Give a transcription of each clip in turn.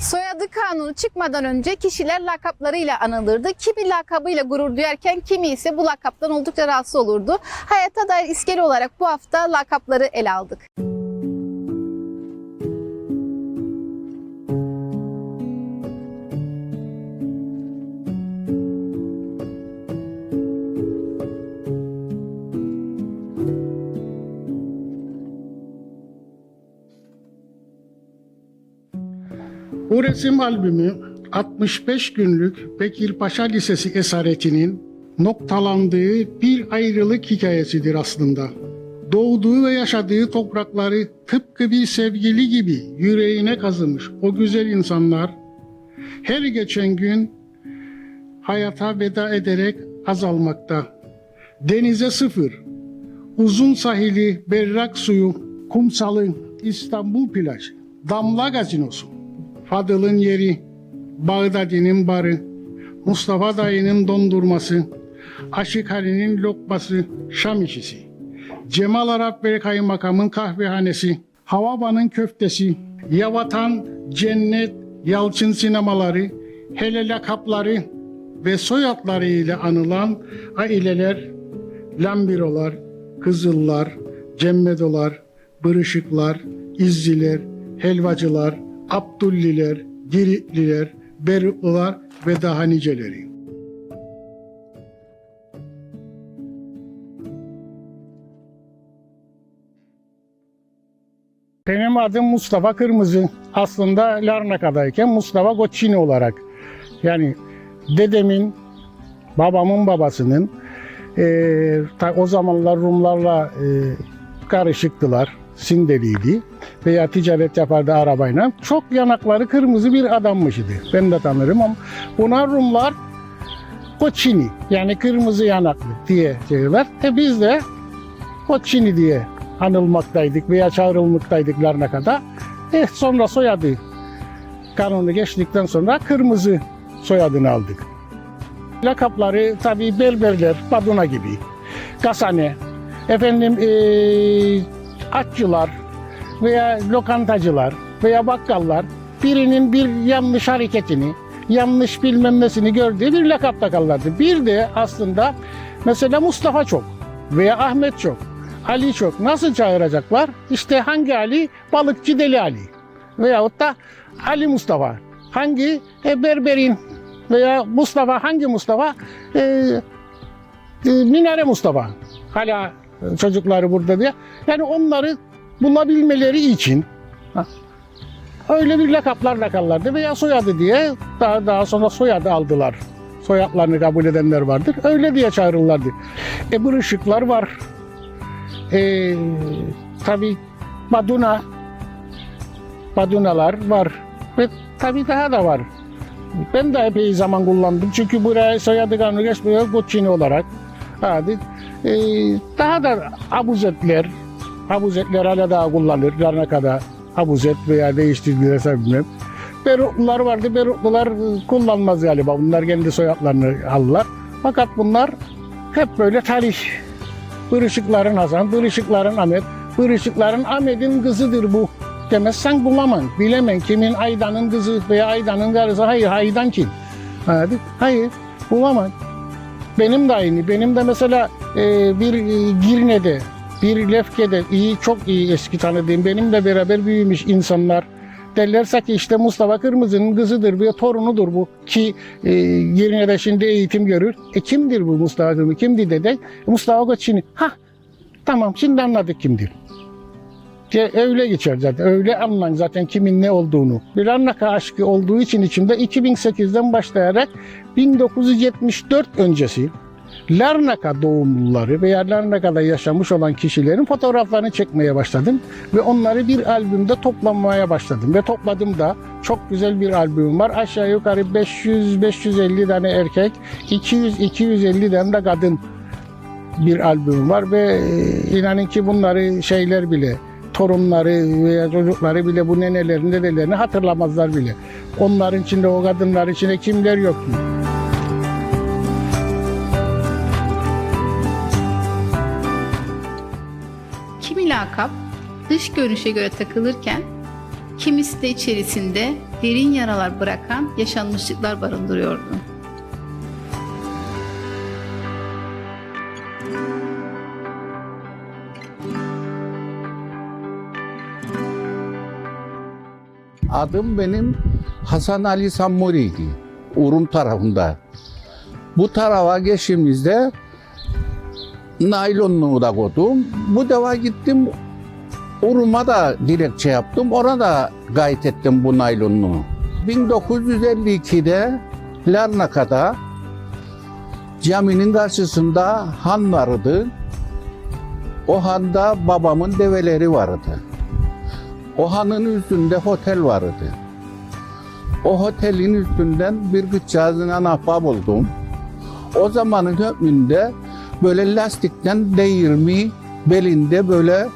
Soyadı kanunu çıkmadan önce kişiler lakaplarıyla anılırdı. Kimi lakabıyla gurur duyarken kimi ise bu lakaptan oldukça rahatsız olurdu. Hayata dair iskele olarak bu hafta lakapları ele aldık. Resim albümü 65 günlük Bekirpaşa Lisesi esaretinin noktalandığı bir ayrılık hikayesidir aslında. Doğduğu ve yaşadığı toprakları tıpkı bir sevgili gibi yüreğine kazımış o güzel insanlar her geçen gün hayata veda ederek azalmakta. Denize sıfır, uzun sahili, berrak suyu, kumsalı, İstanbul plajı, damla gazinosu, Fadıl'ın yeri, Bağdadi'nin barı, Mustafa dayının dondurması, Aşık Ali'nin lokması, Şam işisi, Cemal Arap Bey Kaymakamın kahvehanesi, Havaba'nın köftesi, Yavatan, Cennet, Yalçın sinemaları, hele lakapları ve soyadları ile anılan aileler, Lambirolar, Kızıllar, Cemmedolar, Bırışıklar, İzziler, Helvacılar, Abdülliler, Giritliler, Beruklular ve daha niceleri. Benim adım Mustafa Kırmızı. Aslında Larnaka'dayken Mustafa Goçini olarak. Yani dedemin, babamın babasının ta- o zamanlar Rumlarla eee, karışıktılar. Sindeliydi veya ticaret yapardı arabayla. Çok yanakları kırmızı bir adammışdı. Ben de tanırım ama buna Rumlar Koçini yani kırmızı yanaklı diye diyorlar. E biz de Koçini diye anılmaktaydık veya çağrılmaktaydık Larnaka'da. E sonra soyadı kanunu geçtikten sonra kırmızı soyadını aldık. Lakapları tabii berberler, Baduna gibi, Kasane, efendim eee atçılar veya lokantacılar veya bakkallar birinin bir yanlış hareketini, yanlış bilmem nesini gördüğü bir lakap takarlardı. Bir de aslında mesela Mustafa çok veya Ahmet çok, Ali çok. Nasıl çağıracaklar? İşte hangi Ali? Balıkçı Deli Ali. Veyahut da Ali Mustafa. Hangi? E, Berberin veya Mustafa hangi Mustafa? E, e, Minare Mustafa. Hala çocukları burada diye. Yani onları bulabilmeleri için öyle bir lakaplar lakarlardı veya soyadı diye daha, daha sonra soyadı aldılar. Soyadlarını kabul edenler vardır. Öyle diye çağırırlardı. E bu ışıklar var. E, tabii Baduna Badunalar var. Ve tabii daha da var. Ben de epey zaman kullandım. Çünkü buraya soyadı kanunu geçmiyor Guccini olarak. Hadi. Ee, daha da abuzetler, abuzetler hala daha kullanılır. Larnaka'da abuzet veya değiştirdilerse bilmem. Beruklular vardı. Beruklular e, kullanmaz galiba. Bunlar kendi soyadlarını alırlar. Fakat bunlar hep böyle tarih. Bırışıkların Hasan, Bırışıkların Ahmet, Bırışıkların Ahmet'in kızıdır bu. Demezsen bulamam, bilemem kimin Aydan'ın kızı veya Aydan'ın karısı. Hayır, Aydan kim? Hadi, hayır, bulamam. Benim de aynı. Benim de mesela bir e, Girne'de, bir Lefke'de iyi, çok iyi eski tanıdığım, benimle beraber büyümüş insanlar derlerse ki işte Mustafa Kırmızı'nın kızıdır ve torunudur bu ki e, Girne'de şimdi eğitim görür. E kimdir bu Mustafa Kırmızı? Kimdi dede? Mustafa Koçini. Ha tamam şimdi anladık kimdir. Ya öyle geçer zaten. Öyle anlayın zaten kimin ne olduğunu. Bir Larnaka aşkı olduğu için içimde 2008'den başlayarak 1974 öncesi Larnaka doğumluları veya Larnaka'da yaşamış olan kişilerin fotoğraflarını çekmeye başladım ve onları bir albümde toplamaya başladım ve topladım da çok güzel bir albüm var. Aşağı yukarı 500-550 tane erkek, 200-250 tane de kadın bir albüm var ve e, inanın ki bunları şeyler bile torunları veya çocukları bile bu nenelerini dedelerini hatırlamazlar bile. Onların içinde o kadınlar içinde kimler yok ki? Lakap dış görünüşe göre takılırken kimisi de içerisinde derin yaralar bırakan yaşanmışlıklar barındırıyordu. Adım benim Hasan Ali Sammuri'ydi. Urum tarafında. Bu tarafa geçtiğimizde naylonluğu da koydum. Bu defa gittim Urum'a da dilekçe yaptım. Ona da gayet ettim bu naylonluğu. 1952'de Larnaka'da caminin karşısında han vardı. O handa babamın develeri vardı. O hanın üstünde otel vardı. O otelin üstünden bir gıçağızın anahtar buldum. O zamanın hükmünde böyle lastikten değirmi belinde böyle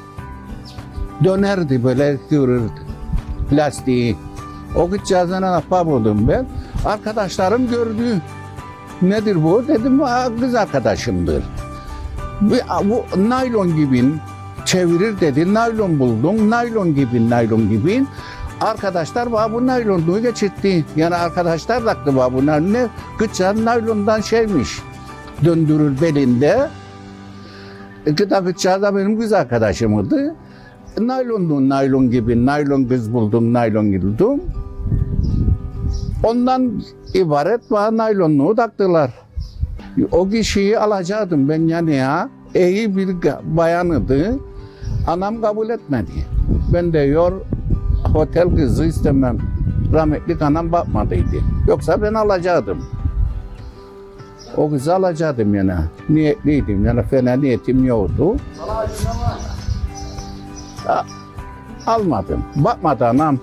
dönerdi böyle kıvırırdı lastiği. O gıçağızın anahtar buldum ben. Arkadaşlarım gördü. Nedir bu? Dedim "Aa, kız arkadaşımdır. Bu, naylon gibi çevirir dedi. Naylon buldum. Naylon gibi, naylon gibi. Arkadaşlar bana bu naylonluğu geçirtti. Yani arkadaşlar taktı bana bunlar. Ne? Gıçan naylondan şeymiş. Döndürür belinde. Gıda gıçağı da benim kız arkadaşımdı. Naylonlu, naylon gibi, naylon kız buldum, naylon buldum. Ondan ibaret bana naylonluğu taktılar. O kişiyi alacaktım ben yani ya. İyi bir bayanıydı. Anam kabul etmedi. Ben de yor otel kızı istemem. Rahmetli anam bakmadıydı. Yoksa ben alacaktım. O kızı alacaktım yani. Niyetliydim yani fena niyetim yoktu. Almadım. Bakmadı anam.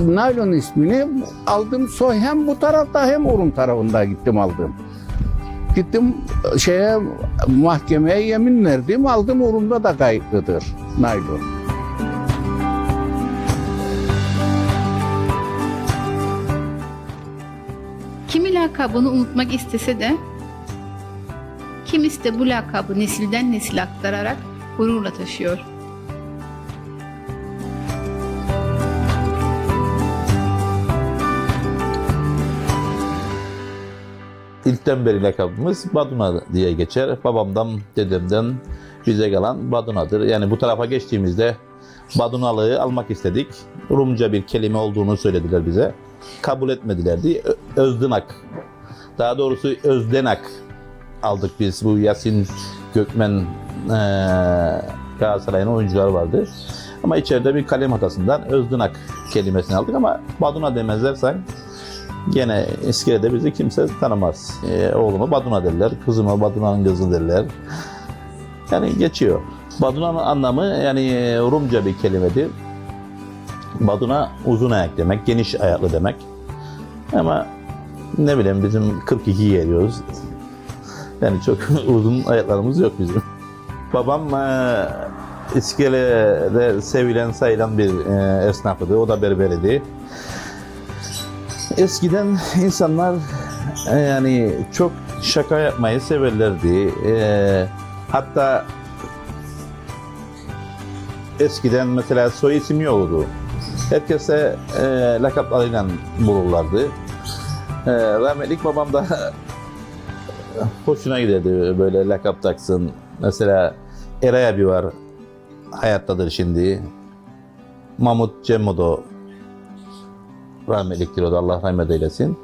Naylon ismini aldım. Soy hem bu tarafta hem Urum tarafında gittim aldım. Gittim şeye mahkemeye yemin verdim. Aldım Urum'da da kayıtlıdır naylon. Kimi lakabını unutmak istese de kimisi de bu lakabı nesilden nesile aktararak gururla taşıyor. İlkten beri lakabımız Baduna diye geçer. Babamdan, dedemden bize kalan Baduna'dır. Yani bu tarafa geçtiğimizde Badunalığı almak istedik. Rumca bir kelime olduğunu söylediler bize. Kabul etmedilerdi. Özdınak. Daha doğrusu Özdenak aldık biz. Bu Yasin Gökmen eee Galatasaray'ın oyuncuları vardı. Ama içeride bir kalem hatasından Özdınak kelimesini aldık ama Baduna demezlersen Gene İskele'de bizi kimse tanımaz. Ee, oğluma Baduna derler, kızıma Baduna'nın kızı derler. Yani geçiyor. Baduna'nın anlamı yani e, Rumca bir kelimedir. Baduna uzun ayak demek, geniş ayaklı demek. Ama ne bileyim bizim 42 geliyoruz. Yani çok uzun ayaklarımız yok bizim. Babam e, İskele'de sevilen sayılan bir e, esnafıydı. O da berberiydi. Eskiden insanlar e, yani çok şaka yapmayı severlerdi. E, hatta eskiden mesela soy isim yoktu. Herkese e, lakaplarıyla bulurlardı. E, rahmetlik babam da hoşuna giderdi böyle lakap taksın. Mesela Eray abi var. Hayattadır şimdi. Mahmut Cemmodo rahmetliktir o da Allah rahmet eylesin.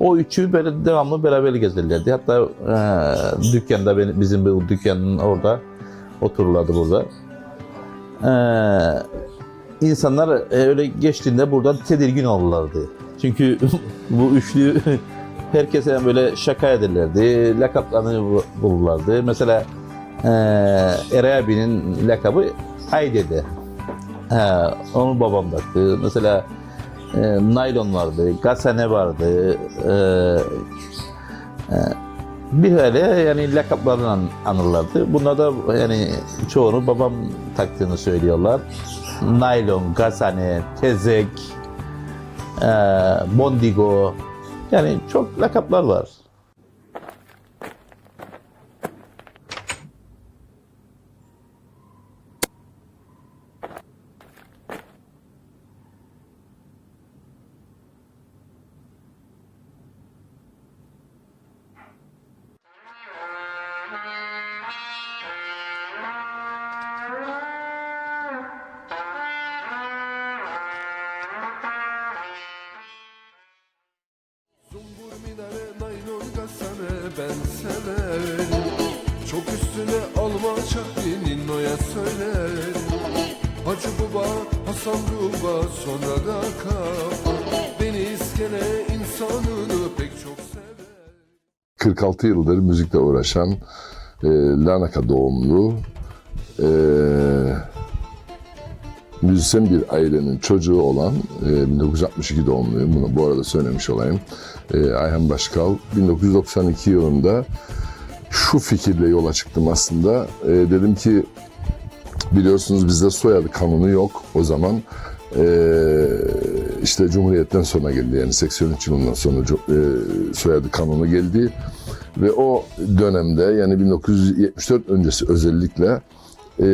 O üçü böyle devamlı beraber gezerlerdi. Hatta e, dükkanda benim, bizim bu dükkanın orada otururlardı burada. E, insanlar e, öyle geçtiğinde buradan tedirgin olurlardı. Çünkü bu üçlü herkese böyle şaka ederlerdi. Lakaplarını bu- bulurlardı. Mesela e, Eray abinin lakabı Ayde'de. He, onu babam taktı. Mesela e, naylon vardı, gasane vardı. E, e, bir öyle yani lakaplarla an- anırlardı. Bunlar da yani çoğunu babam taktığını söylüyorlar. Naylon, gasane, tezek, e, bondigo. Yani çok lakaplar var. Ben severim. Çok üstüne alma çaktinin oya söylerim Hacı baba, Hasan baba, sonra da kafa Beni iskele insanını pek çok sever. 46 yıldır müzikle uğraşan e, Larnaka doğumlu e, müzisyen bir ailenin çocuğu olan e, 1962 doğumluyum. Bunu bu arada söylemiş olayım. E, Ayhan Başkal 1992 yılında şu fikirle yola çıktım aslında. E, dedim ki biliyorsunuz bizde soyadı kanunu yok o zaman. Ee, işte Cumhuriyet'ten sonra geldi yani 83 yılından sonra e, soyadı kanunu geldi ve o dönemde yani 1974 öncesi özellikle e,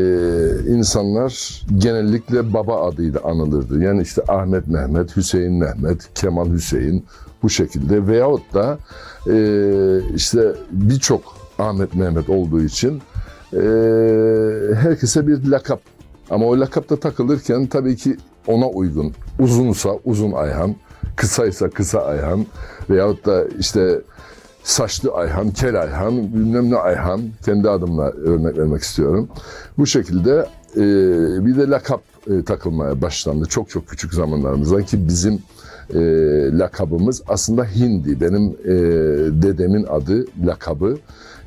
insanlar genellikle baba adıyla anılırdı. Yani işte Ahmet Mehmet, Hüseyin Mehmet, Kemal Hüseyin bu şekilde veyahut da e, işte birçok Ahmet Mehmet olduğu için e, herkese bir lakap. Ama o lakapta takılırken tabii ki ona uygun. Uzunsa uzun Ayhan, kısaysa kısa Ayhan veyahut da işte saçlı Ayhan, kel Ayhan, bilmem ne Ayhan. Kendi adımla örnek vermek istiyorum. Bu şekilde e, bir de lakap e, takılmaya başlandı. Çok çok küçük zamanlarımızdan ki bizim e, lakabımız aslında Hindi. Benim e, dedemin adı, lakabı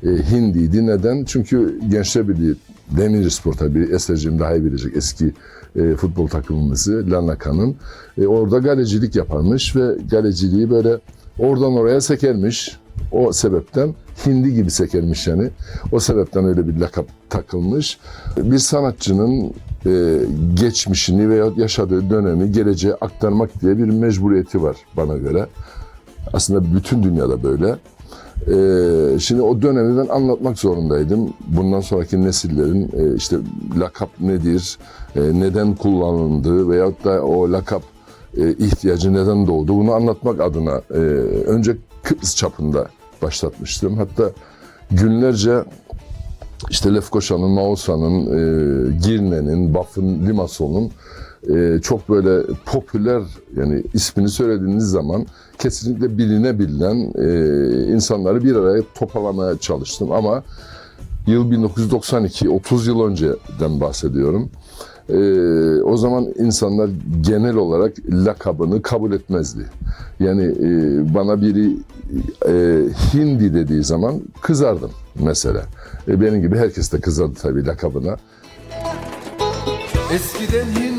e, Hindi'ydi. Neden? Çünkü Gençler Birliği Demirspor tabii Eser'cim daha iyi bilecek eski e, futbol takımımızı Larnaka'nın. E, orada galecilik yaparmış ve galeciliği böyle oradan oraya sekermiş. O sebepten hindi gibi sekermiş yani. O sebepten öyle bir lakap takılmış. Bir sanatçının e, geçmişini veya yaşadığı dönemi geleceğe aktarmak diye bir mecburiyeti var bana göre. Aslında bütün dünyada böyle. Ee, şimdi o dönemi ben anlatmak zorundaydım. Bundan sonraki nesillerin e, işte lakap nedir, e, neden kullanıldığı veyahut da o lakap e, ihtiyacı neden doğdu bunu anlatmak adına e, önce Kıbrıs çapında başlatmıştım. Hatta günlerce işte Lefkoşa'nın, Mausa'nın, e, Girne'nin, Baf'ın, Limasol'un e, çok böyle popüler yani ismini söylediğiniz zaman kesinlikle bilinebilen e, insanları bir araya toparlamaya çalıştım ama yıl 1992, 30 yıl önceden bahsediyorum. E, o zaman insanlar genel olarak lakabını kabul etmezdi. Yani e, bana biri e, Hindi dediği zaman kızardım mesela. E, benim gibi herkes de kızardı tabii lakabına. Eskiden hindiydi,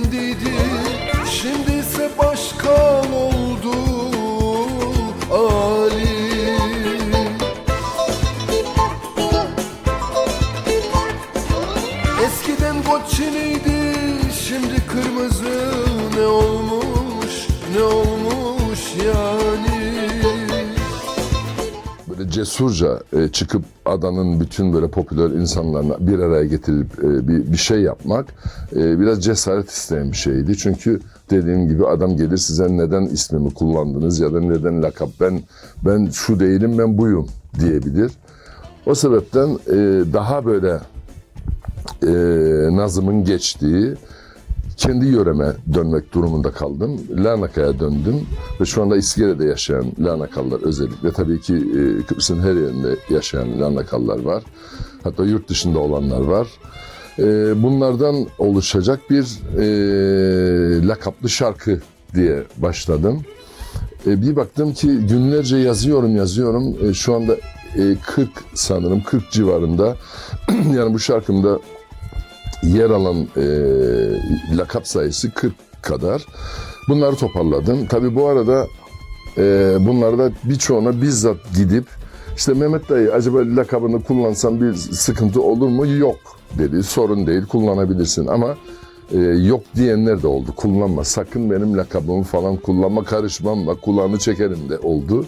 cesurca e, çıkıp adanın bütün böyle popüler insanlarına bir araya getirip e, bir, bir şey yapmak e, biraz cesaret isteyen bir şeydi. Çünkü dediğim gibi adam gelir size neden ismimi kullandınız ya da neden lakap ben ben şu değilim ben buyum diyebilir. O sebepten e, daha böyle e, nazımın geçtiği kendi yöreme dönmek durumunda kaldım. Larnaka'ya döndüm ve şu anda İskele'de yaşayan Larnakalılar özellikle tabii ki e, Kıbrıs'ın her yerinde yaşayan Larnakalılar var. Hatta yurt dışında olanlar var. E, bunlardan oluşacak bir e, lakaplı şarkı diye başladım. E, bir baktım ki günlerce yazıyorum yazıyorum. E, şu anda e, 40 sanırım 40 civarında yani bu şarkımda yer alan e, lakap sayısı 40 kadar. Bunları toparladım. Tabii bu arada e, bunları da birçoğuna bizzat gidip işte Mehmet dayı acaba lakabını kullansam bir sıkıntı olur mu? Yok dedi. Sorun değil kullanabilirsin ama e, yok diyenler de oldu. Kullanma sakın benim lakabımı falan kullanma karışmam bak kulağını çekerim de oldu.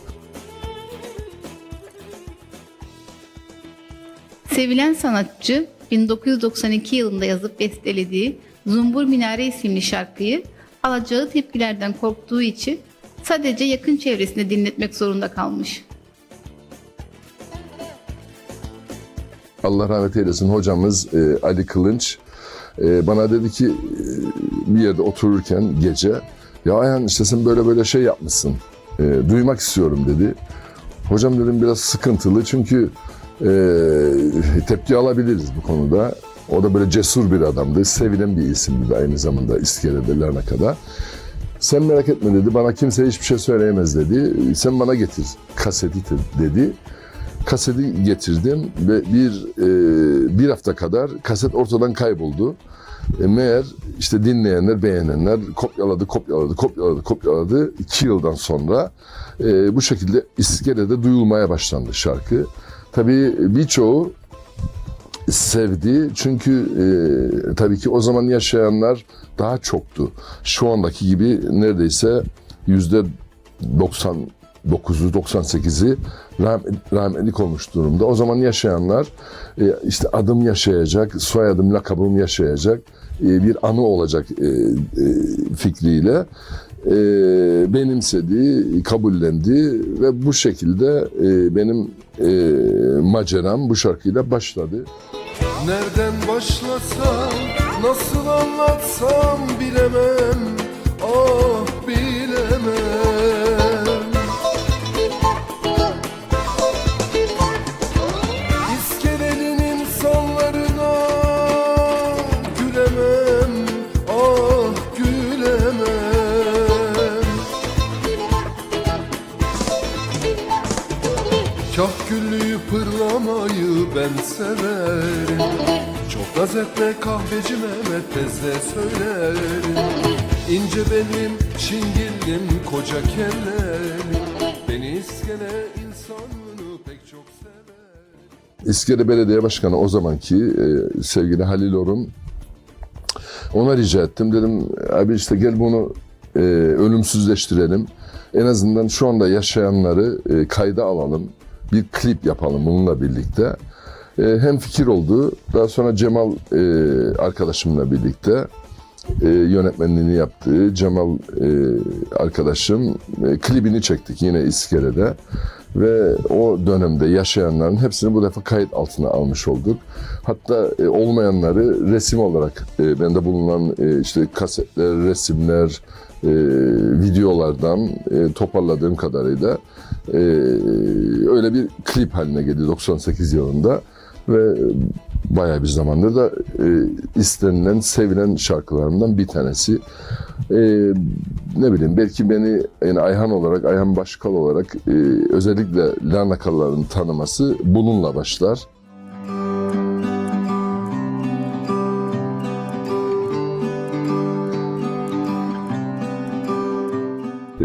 Sevilen sanatçı 1992 yılında yazıp bestelediği Zumbur Minare isimli şarkıyı alacağı tepkilerden korktuğu için sadece yakın çevresinde dinletmek zorunda kalmış. Allah rahmet eylesin hocamız e, Ali Kılınç e, bana dedi ki e, bir yerde otururken gece ya Ayhan işte sen böyle böyle şey yapmışsın e, duymak istiyorum dedi. Hocam dedim biraz sıkıntılı çünkü e, tepki alabiliriz bu konuda. O da böyle cesur bir adamdı. Sevilen bir isimdi de aynı zamanda İskele'de Larnaka'da. Sen merak etme dedi. Bana kimse hiçbir şey söyleyemez dedi. Sen bana getir kaseti dedi. Kaseti getirdim ve bir e, bir hafta kadar kaset ortadan kayboldu. E, meğer işte dinleyenler, beğenenler kopyaladı, kopyaladı, kopyaladı, kopyaladı. İki yıldan sonra e, bu şekilde İskele'de duyulmaya başlandı şarkı. Tabii birçoğu sevdi çünkü e, tabii ki o zaman yaşayanlar daha çoktu. Şu andaki gibi neredeyse yüzde 99'u 98'i rahm- rahmetlik olmuş durumda. O zaman yaşayanlar e, işte adım yaşayacak, soyadım, lakabım yaşayacak, e, bir anı olacak e, fikriyle e, benimsedi, kabullendi ve bu şekilde e, benim e, maceram bu şarkıyla başladı. Nereden başlasam, nasıl anlatsam bilemem Ah pırlamayı ben severim Çok naz etme kahveci Mehmet tezde söylerim İnce benim şingillim koca kellerim Beni iskele insanını pek çok sever İskele Belediye Başkanı o zamanki e, sevgili Halil Orun ona rica ettim. Dedim abi işte gel bunu e, ölümsüzleştirelim. En azından şu anda yaşayanları e, kayda alalım. Bir klip yapalım bununla birlikte. E, hem fikir oldu. Daha sonra Cemal e, arkadaşımla birlikte e, yönetmenliğini yaptığı Cemal e, arkadaşım e, klibini çektik yine İskele'de ve o dönemde yaşayanların hepsini bu defa kayıt altına almış olduk. Hatta e, olmayanları resim olarak e, bende bulunan e, işte kasetler, resimler, e, videolardan e, toparladığım kadarıyla e, öyle bir klip haline geldi 98 yılında ve bayağı bir zamandır da e, istenilen, sevilen şarkılarımdan bir tanesi. E, ne bileyim belki beni yani Ayhan olarak, Ayhan Başkal olarak e, özellikle Larnakalıların tanıması bununla başlar.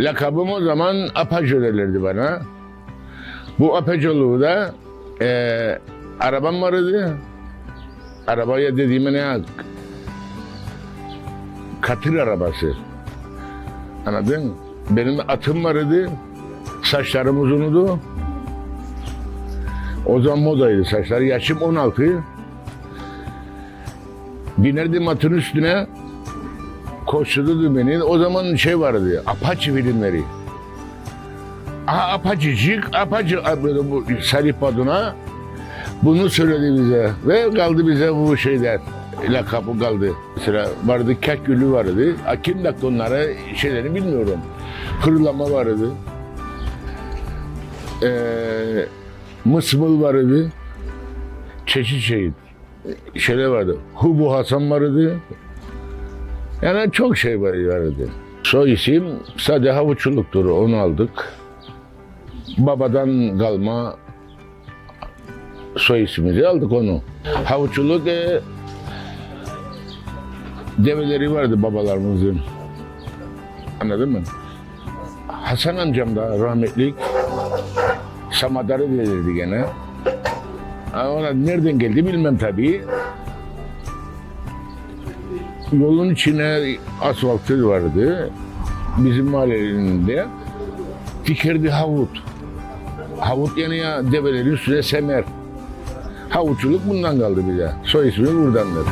Lakabım o zaman Apaço derlerdi bana. Bu Apaçoluğu da eee arabam vardı. Arabaya dediğime ne hak? Katır arabası. Anladın? Benim atım vardı. Saçlarım uzundu. O zaman modaydı saçlar. Yaşım 16. Binerdim atın üstüne. Koşturdu beni. O zaman şey vardı. Apache filmleri. Aha Apache'cik, Apache böyle bu Salih Badun'a bunu söyledi bize ve kaldı bize bu şeyler lakabı kaldı. Mesela vardı kek gülü vardı. Ha, Kim taktı onlara şeylerini bilmiyorum. Hırlama vardı. Ee, mısmıl vardı. Çeşit çeşit şeyler vardı. Hubu Hasan vardı. Yani çok şey var vardı. Soy isim Sade Havuççuluk'tur. Onu aldık. Babadan kalma soy ismimizi aldık onu. Havuççuluk e, develeri vardı babalarımızın. Anladın mı? Hasan amcam da rahmetlik Samadar'ı verirdi gene. Ona nereden geldi bilmem tabii. Yolun içine asfaltı vardı. Bizim mahallenin de. Fikirdi havut. Havut yani ya develerin üstüne semer. Havuççuluk bundan kaldı bize. Soy ismi buradandır.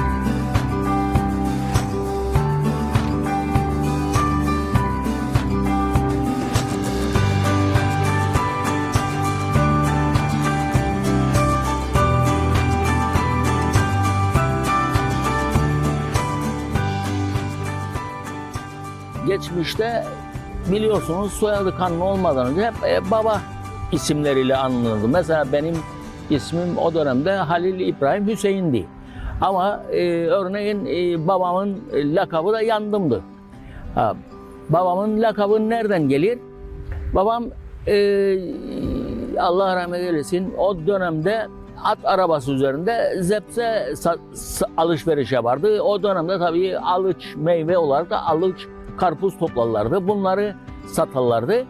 Geçmişte biliyorsunuz soyadı kanunu olmadan önce hep e, baba isimleriyle anılırdı. Mesela benim ismim o dönemde Halil İbrahim Hüseyin'di. Ama e, örneğin e, babamın lakabı da Yandım'dı. Ha, babamın lakabı nereden gelir? Babam e, Allah rahmet eylesin o dönemde at arabası üzerinde zepse alışveriş yapardı. O dönemde tabii alıç meyve olarak da alıç karpuz toplarlardı. Bunları satarlardı.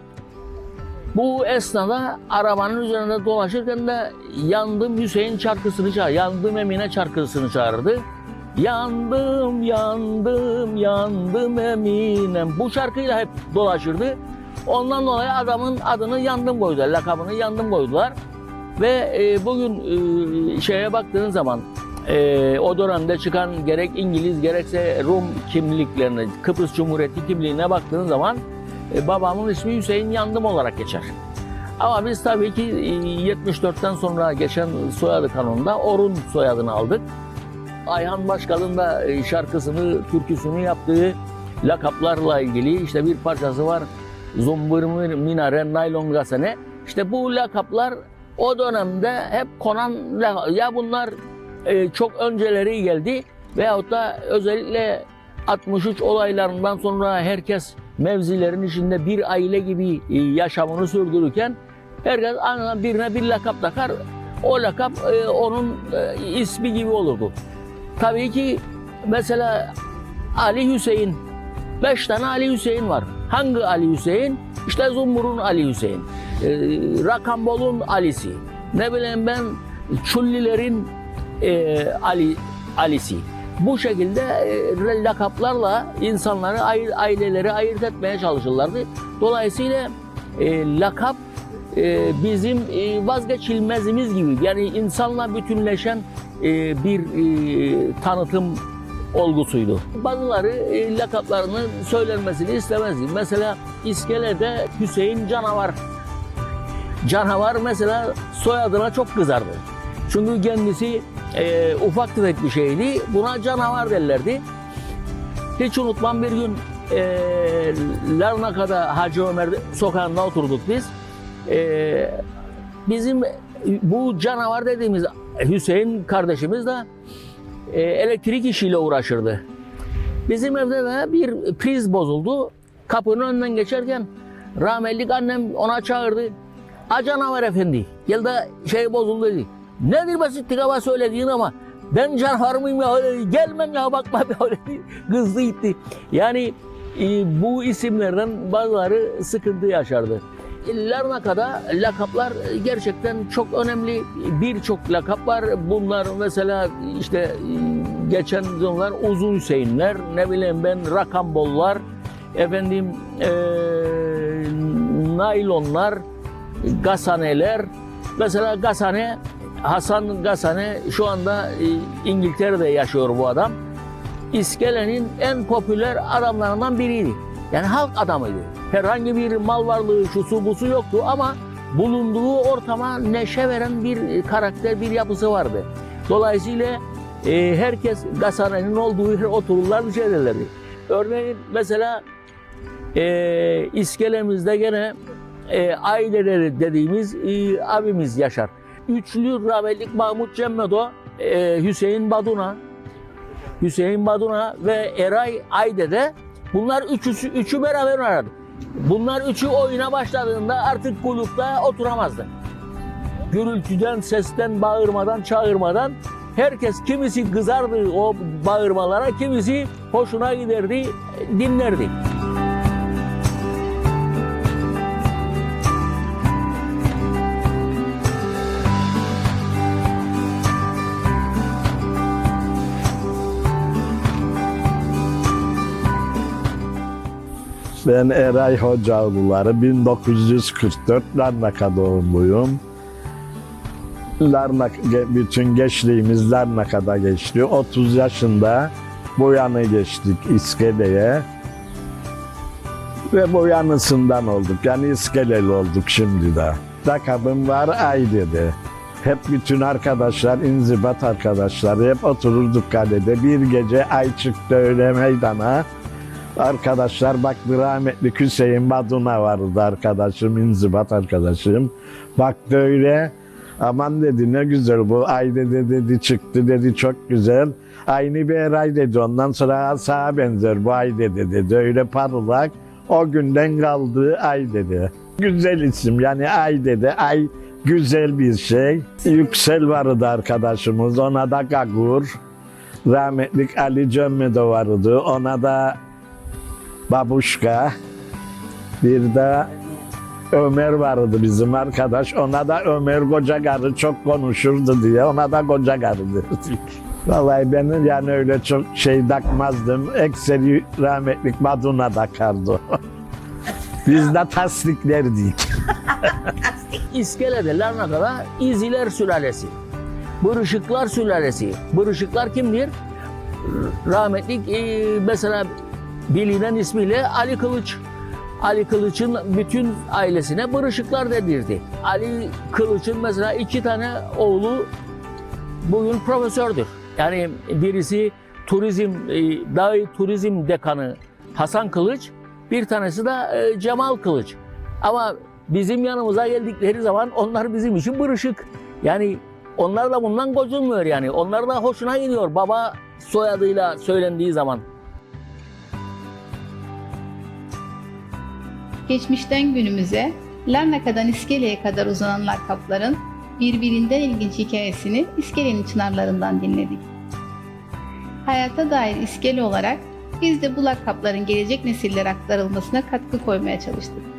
Bu esnada arabanın üzerinde dolaşırken de yandım Hüseyin şarkısını çağır, yandım Emine şarkısını çağırdı. Yandım, yandım, yandım Eminem. Bu şarkıyla hep dolaşırdı. Ondan dolayı adamın adını yandım koydular, lakabını yandım koydular. Ve e, bugün e, şeye baktığın zaman e, o dönemde çıkan gerek İngiliz gerekse Rum kimliklerine, Kıbrıs Cumhuriyeti kimliğine baktığın zaman e, babamın ismi Hüseyin Yandım olarak geçer. Ama biz tabii ki e, 74'ten sonra geçen soyadı kanununda Orun soyadını aldık. Ayhan Başkal'ın da e, şarkısını, türküsünü yaptığı lakaplarla ilgili işte bir parçası var. Zumbır Minare, Naylon Gasene. İşte bu lakaplar o dönemde hep konan ya bunlar e, çok önceleri geldi veyahut da özellikle 63 olaylarından sonra herkes mevzilerin içinde bir aile gibi e, yaşamını sürdürürken herkes aniden birine bir lakap takar. O lakap e, onun e, ismi gibi olurdu. Tabii ki mesela Ali Hüseyin. Beş tane Ali Hüseyin var. Hangi Ali Hüseyin? İşte Zumbur'un Ali Hüseyin. Ee, Rakambol'un Ali'si. Ne bileyim ben Çullilerin e, Ali Ali'si. Bu şekilde e, lakaplarla insanları, aileleri ayırt etmeye çalışırlardı. Dolayısıyla e, lakap e, bizim e, vazgeçilmezimiz gibi yani insanla bütünleşen e, bir e, tanıtım olgusuydu. Bazıları e, lakaplarını söylenmesini istemezdi. Mesela İskele'de Hüseyin Canavar. Canavar mesela soyadına çok kızardı. Çünkü kendisi e, ufak tefek bir şeydi. Buna canavar derlerdi. Hiç unutmam bir gün e, Larnaka'da Hacı Ömer sokağında oturduk biz. E, bizim bu canavar dediğimiz Hüseyin kardeşimiz de e, elektrik işiyle uğraşırdı. Bizim evde de bir priz bozuldu. Kapının önünden geçerken rahmetlik annem ona çağırdı. A canavar efendi gel de şey bozuldu dedi. Nedir basitlik ama söylediğin ama ben canavar mıyım ya öyle gelmem ya bakma öyle. Kızdı gitti. Yani e, bu isimlerden bazıları sıkıntı yaşardı. Larnaka'da lakaplar gerçekten çok önemli. Birçok lakap var. Bunlar mesela işte geçen yıllar Uzun Hüseyinler, ne bileyim ben Rakambollar, efendim e, naylonlar, gasaneler. Mesela gasane, Hasan Gasane şu anda e, İngiltere'de yaşıyor bu adam. İskelenin en popüler adamlarından biriydi. Yani halk adamıydı. Herhangi bir mal varlığı, şusu busu yoktu ama bulunduğu ortama neşe veren bir karakter, bir yapısı vardı. Dolayısıyla e, herkes Gasane'nin olduğu yere otururlardı, şey derlerdi. Örneğin mesela e, iskelemizde gene e, aileleri dediğimiz e, abimiz yaşar. Üçlü rahmetlik Mahmut Cemmedo, e, Hüseyin Baduna, Hüseyin Baduna ve Eray Ayde'de bunlar üçüsü, üçü beraber oynardı. Bunlar üçü oyuna başladığında artık kulüpte oturamazdı. Gürültüden, sesten, bağırmadan, çağırmadan herkes kimisi kızardı o bağırmalara, kimisi hoşuna giderdi, dinlerdi. Ben Eray Hocaoğulları 1944 Larnaka doğumluyum. Larnak, bütün gençliğimiz Larnaka'da geçti. 30 yaşında Boyan'ı geçtik İskele'ye. Ve Boyan'ısından olduk. Yani İskeleli olduk şimdi de. Lakabım var Ay dedi. Hep bütün arkadaşlar, inzibat arkadaşlar hep otururduk kalede. Bir gece ay çıktı öyle meydana. Arkadaşlar bak rahmetli Hüseyin Baduna vardı arkadaşım, inzibat arkadaşım. Baktı öyle, aman dedi ne güzel bu, ay dedi, dedi çıktı dedi çok güzel. Aynı bir ay dedi, ondan sonra sağa benzer bu ay dedi, dedi öyle parlak. O günden kaldığı ay dedi. Güzel isim yani ay dedi, ay güzel bir şey. Yüksel vardı arkadaşımız, ona da Gagur. Rahmetlik Ali Cömme vardı, ona da Babuşka. Bir de Ömer vardı bizim arkadaş. Ona da Ömer Kocagarı çok konuşurdu diye ona da Kocagarı derdik. Vallahi ben yani öyle çok şey takmazdım. Ekseri rahmetlik Maduna takardı. Biz de tasdiklerdik. İskelede Larnaka'da İziler sülalesi. Bırışıklar sülalesi. Bırışıklar kimdir? Rahmetlik e, mesela bilinen ismiyle Ali Kılıç. Ali Kılıç'ın bütün ailesine Bırışıklar denirdi. Ali Kılıç'ın mesela iki tane oğlu bugün profesördür. Yani birisi turizm, e, dahi turizm dekanı Hasan Kılıç, bir tanesi de e, Cemal Kılıç. Ama bizim yanımıza geldikleri zaman onlar bizim için bırışık. Yani onlar da bundan gocunmuyor yani. Onlar da hoşuna gidiyor baba soyadıyla söylendiği zaman. Geçmişten günümüze, Larnaka'dan İskele'ye kadar uzanan lakapların birbirinden ilginç hikayesini İskele'nin çınarlarından dinledik. Hayata dair İskele olarak biz de bu lakapların gelecek nesillere aktarılmasına katkı koymaya çalıştık.